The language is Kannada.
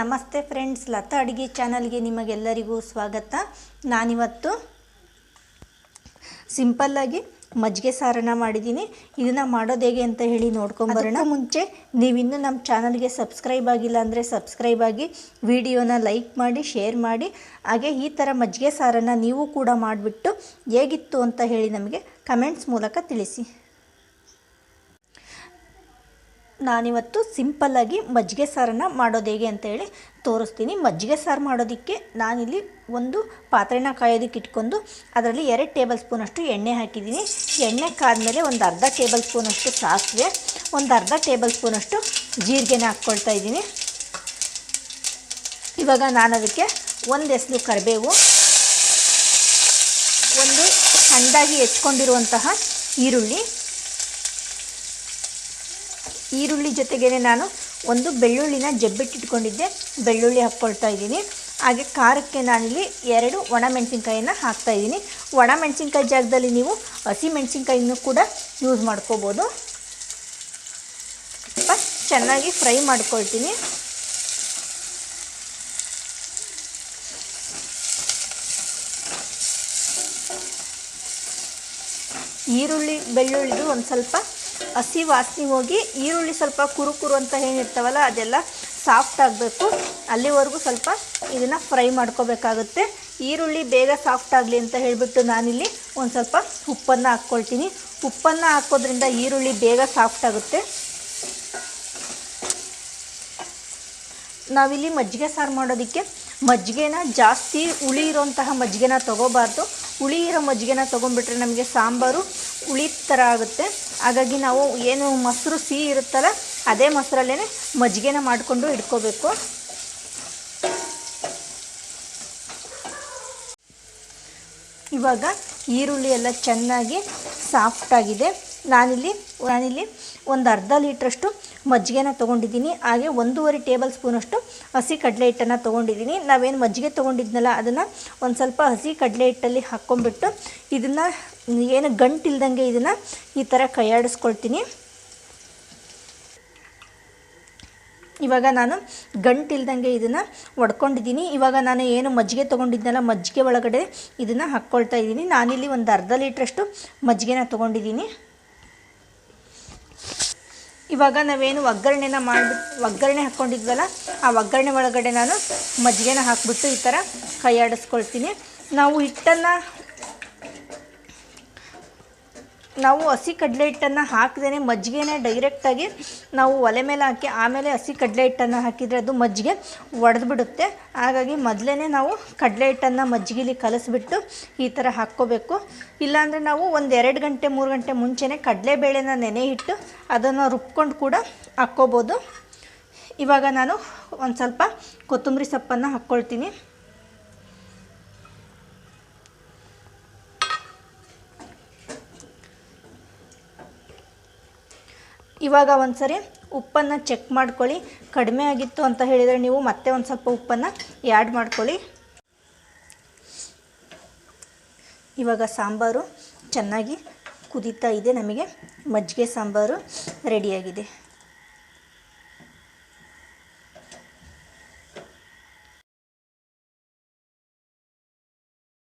ನಮಸ್ತೆ ಫ್ರೆಂಡ್ಸ್, ಲತಾ ಅಡುಗೆ ಚಾನಲ್ಗೆ ನಿಮಗೆಲ್ಲರಿಗೂ ಸ್ವಾಗತ. ನಾನಿವತ್ತು ಸಿಂಪಲ್ಲಾಗಿ ಮಜ್ಜಿಗೆ ಸಾರನ್ನ ಮಾಡಿದ್ದೀನಿ. ಇದನ್ನು ಮಾಡೋದು ಹೇಗೆ ಅಂತ ಹೇಳಿ ನೋಡ್ಕೊಂಬರೋಣ ಮುಂಚೆ ನೀವಿನ್ನೂ ನಮ್ಮ ಚಾನಲ್ಗೆ ಸಬ್ಸ್ಕ್ರೈಬ್ ಆಗಿಲ್ಲ ಅಂದರೆ ಸಬ್ಸ್ಕ್ರೈಬ್ ಆಗಿ ವಿಡಿಯೋನ ಲೈಕ್ ಮಾಡಿ, ಶೇರ್ ಮಾಡಿ. ಹಾಗೆ ಈ ಥರ ಮಜ್ಜಿಗೆ ಸಾರನ್ನು ನೀವು ಕೂಡ ಮಾಡಿಬಿಟ್ಟು ಹೇಗಿತ್ತು ಅಂತ ಹೇಳಿ ನಮಗೆ ಕಮೆಂಟ್ಸ್ ಮೂಲಕ ತಿಳಿಸಿ. ನಾನಿವತ್ತು ಸಿಂಪಲ್ಲಾಗಿ ಮಜ್ಜಿಗೆ ಸಾರನ್ನು ಮಾಡೋದು ಹೇಗೆ ಅಂತ ಹೇಳಿ ತೋರಿಸ್ತೀನಿ. ಮಜ್ಜಿಗೆ ಸಾರು ಮಾಡೋದಕ್ಕೆ ನಾನಿಲ್ಲಿ ಒಂದು ಪಾತ್ರೆನ ಕಾಯೋದಕ್ಕೆ ಇಟ್ಕೊಂಡು ಅದರಲ್ಲಿ ಎರಡು ಟೇಬಲ್ ಸ್ಪೂನಷ್ಟು ಎಣ್ಣೆ ಹಾಕಿದ್ದೀನಿ. ಎಣ್ಣೆ ಕಾದ್ಮೇಲೆ ಒಂದು ಅರ್ಧ ಟೇಬಲ್ ಸ್ಪೂನಷ್ಟು ಸಾಸಿವೆ, ಒಂದು ಅರ್ಧ ಟೇಬಲ್ ಸ್ಪೂನಷ್ಟು ಜೀರಿಗೆನ ಹಾಕ್ಕೊಳ್ತಾ ಇದ್ದೀನಿ. ಇವಾಗ ನಾನು ಅದಕ್ಕೆ ಒಂದು ಎಸಲು ಕರಿಬೇವು, ಒಂದು ಸಣ್ಣದಾಗಿ ಹೆಚ್ಕೊಂಡಿರುವಂತಹ ಈರುಳ್ಳಿ ಈರುಳ್ಳಿ ಜೊತೆಗೇ ನಾನು ಒಂದು ಬೆಳ್ಳುಳ್ಳಿನ ಜಬ್ಬಿಟ್ಟಿಟ್ಕೊಂಡಿದ್ದೆ, ಬೆಳ್ಳುಳ್ಳಿ ಹಾಕ್ಕೊಳ್ತಾ ಇದ್ದೀನಿ. ಹಾಗೆ ಖಾರಕ್ಕೆ ನಾನಿಲ್ಲಿ ಎರಡು ಒಣಮೆಣಸಿನ್ಕಾಯಿನ ಹಾಕ್ತಾ ಇದ್ದೀನಿ. ಒಣಮೆಣಸಿನ್ಕಾಯಿ ಜಾಗದಲ್ಲಿ ನೀವು ಹಸಿ ಮೆಣಸಿನ್ಕಾಯಿನೂ ಕೂಡ ಯೂಸ್ ಮಾಡ್ಕೋಬೋದು. ಸ್ವಲ್ಪ ಚೆನ್ನಾಗಿ ಫ್ರೈ ಮಾಡ್ಕೊಳ್ತೀನಿ. ಈರುಳ್ಳಿ, ಬೆಳ್ಳುಳ್ಳಿದು ಒಂದು ಸ್ವಲ್ಪ ಹಸಿ ವಾಸನೆ ಹೋಗಿ ಈರುಳ್ಳಿ ಸ್ವಲ್ಪ ಕುರು ಕುರು ಅಂತ ಏನಿರ್ತಾವಲ್ಲ, ಅದೆಲ್ಲ ಸಾಫ್ಟ್ ಆಗಬೇಕು. ಅಲ್ಲಿವರೆಗೂ ಸ್ವಲ್ಪ ಇದನ್ನು ಫ್ರೈ ಮಾಡ್ಕೋಬೇಕಾಗುತ್ತೆ. ಈರುಳ್ಳಿ ಬೇಗ ಸಾಫ್ಟ್ ಆಗಲಿ ಅಂತ ಹೇಳಿಬಿಟ್ಟು ನಾನಿಲ್ಲಿ ಒಂದು ಸ್ವಲ್ಪ ಉಪ್ಪನ್ನು ಹಾಕ್ಕೊಳ್ತೀನಿ. ಉಪ್ಪನ್ನು ಹಾಕೋದ್ರಿಂದ ಈರುಳ್ಳಿ ಬೇಗ ಸಾಫ್ಟ್ ಆಗುತ್ತೆ. ನಾವಿಲ್ಲಿ ಮಜ್ಜಿಗೆ ಸಾರು ಮಾಡೋದಕ್ಕೆ ಮಜ್ಜಿಗೆನ ಜಾಸ್ತಿ ಹುಳಿ ಇರೋಂತಹ ಮಜ್ಜಿಗೆನ ತೊಗೋಬಾರ್ದು. ಹುಳಿ ಇರೋ ಮಜ್ಜಿಗೆನ ತೊಗೊಂಡ್ಬಿಟ್ರೆ ನಮಗೆ ಸಾಂಬಾರು ಹುಳಿ ಥರ ಆಗುತ್ತೆ. ಹಾಗಾಗಿ ನಾವು ಏನು ಮೊಸರು ಸಿಹಿ ಇರುತ್ತಲ್ಲ, ಅದೇ ಮೊಸರಲ್ಲೇ ಮಜ್ಜಿಗೆನ ಮಾಡಿಕೊಂಡು ಇಟ್ಕೋಬೇಕು. ಇವಾಗ ಈರುಳ್ಳಿ ಎಲ್ಲ ಚೆನ್ನಾಗಿ ಸಾಫ್ಟಾಗಿದೆ ನಾನಿಲ್ಲಿ ನಾನಿಲ್ಲಿ ಒಂದು ಅರ್ಧ ಲೀಟ್ರಷ್ಟು ಮಜ್ಜಿಗೆನ ತೊಗೊಂಡಿದ್ದೀನಿ. ಹಾಗೆ ಒಂದೂವರೆ ಟೇಬಲ್ ಸ್ಪೂನಷ್ಟು ಹಸಿ ಕಡಲೆ ಹಿಟ್ಟನ್ನು ತೊಗೊಂಡಿದ್ದೀನಿ. ನಾವೇನು ಮಜ್ಜಿಗೆ ತೊಗೊಂಡಿದ್ನಲ್ಲ, ಅದನ್ನು ಒಂದು ಸ್ವಲ್ಪ ಹಸಿ ಕಡಲೆ ಹಿಟ್ಟಲ್ಲಿ ಹಾಕ್ಕೊಂಬಿಟ್ಟು ಇದನ್ನು ಏನು ಗಂಟಿಲ್ದಂಗೆ ಇದನ್ನು ಈ ಥರ ಕೈಯಾಡಿಸ್ಕೊಳ್ತೀನಿ. ಇವಾಗ ನಾನು ಗಂಟಿಲ್ದಂಗೆ ಇದನ್ನು ಒಡ್ಕೊಂಡಿದ್ದೀನಿ. ಇವಾಗ ನಾನು ಏನು ಮಜ್ಜಿಗೆ ತೊಗೊಂಡಿದ್ದೆನಲ್ಲ ಮಜ್ಜಿಗೆ ಒಳಗಡೆ ಇದನ್ನು ಹಾಕ್ಕೊಳ್ತಾ ಇದ್ದೀನಿ. ನಾನಿಲ್ಲಿ ಒಂದು ಅರ್ಧ ಲೀಟ್ರಷ್ಟು ಮಜ್ಜಿಗೆನ ತೊಗೊಂಡಿದ್ದೀನಿ. ಇವಾಗ ನಾವೇನು ಒಗ್ಗರಣೆನ ಮಾಡಿಬಿಟ್ಟು ಒಗ್ಗರಣೆ ಹಾಕ್ಕೊಂಡಿದ್ವಲ್ಲ ಆ ಒಗ್ಗರಣೆ ಒಳಗಡೆ ನಾನು ಮಜ್ಜಿಗೆನ ಹಾಕ್ಬಿಟ್ಟು ಈ ಥರ ಕೈಯಾಡಿಸ್ಕೊಳ್ತೀನಿ. ನಾವು ಹಿಟ್ಟನ್ನು ನಾವು ಹಸಿ ಕಡಲೆ ಹಿಟ್ಟನ್ನು ಹಾಕದೇ ಮಜ್ಜಿಗೆನೇ ಡೈರೆಕ್ಟಾಗಿ ನಾವು ಒಲೆ ಮೇಲೆ ಹಾಕಿ, ಆಮೇಲೆ ಹಸಿ ಕಡಲೆ ಹಿಟ್ಟನ್ನು ಹಾಕಿದರೆ ಅದು ಮಜ್ಜಿಗೆ ಒಡೆದ್ಬಿಡುತ್ತೆ. ಹಾಗಾಗಿ ಮೊದಲೇ ನಾವು ಕಡಲೆ ಹಿಟ್ಟನ್ನು ಮಜ್ಜಿಗೆಲಿ ಕಲಸಿಬಿಟ್ಟು ಈ ಥರ ಹಾಕ್ಕೋಬೇಕು. ಇಲ್ಲಾಂದರೆ ನಾವು ಒಂದು ಎರಡು ಗಂಟೆ, ಮೂರು ಗಂಟೆ ಮುಂಚೆನೇ ಕಡಲೆಬೇಳೆನ ನೆನೆ ಇಟ್ಟು ಅದನ್ನು ರುಬ್ಕೊಂಡು ಕೂಡ ಹಾಕ್ಕೋಬೋದು. ಇವಾಗ ನಾನು ಒಂದು ಸ್ವಲ್ಪ ಕೊತ್ತಂಬರಿ ಸೊಪ್ಪನ್ನು ಹಾಕ್ಕೊಳ್ತೀನಿ. ಇವಾಗ ಒಂದು ಸರಿ ಉಪ್ಪನ್ನು ಚೆಕ್ ಮಾಡ್ಕೊಳ್ಳಿ. ಕಡಿಮೆ ಆಗಿತ್ತು ಅಂತ ಹೇಳಿದರೆ ನೀವು ಮತ್ತೆ ಒಂದು ಸ್ವಲ್ಪ ಉಪ್ಪನ್ನು ಆ್ಯಡ್ ಮಾಡ್ಕೊಳ್ಳಿ. ಇವಾಗ ಸಾಂಬಾರು ಚೆನ್ನಾಗಿ ಕುದೀತಾ ಇದೆ ನಮಗೆ. ಮಜ್ಜಿಗೆ ಸಾಂಬಾರು ರೆಡಿಯಾಗಿದೆ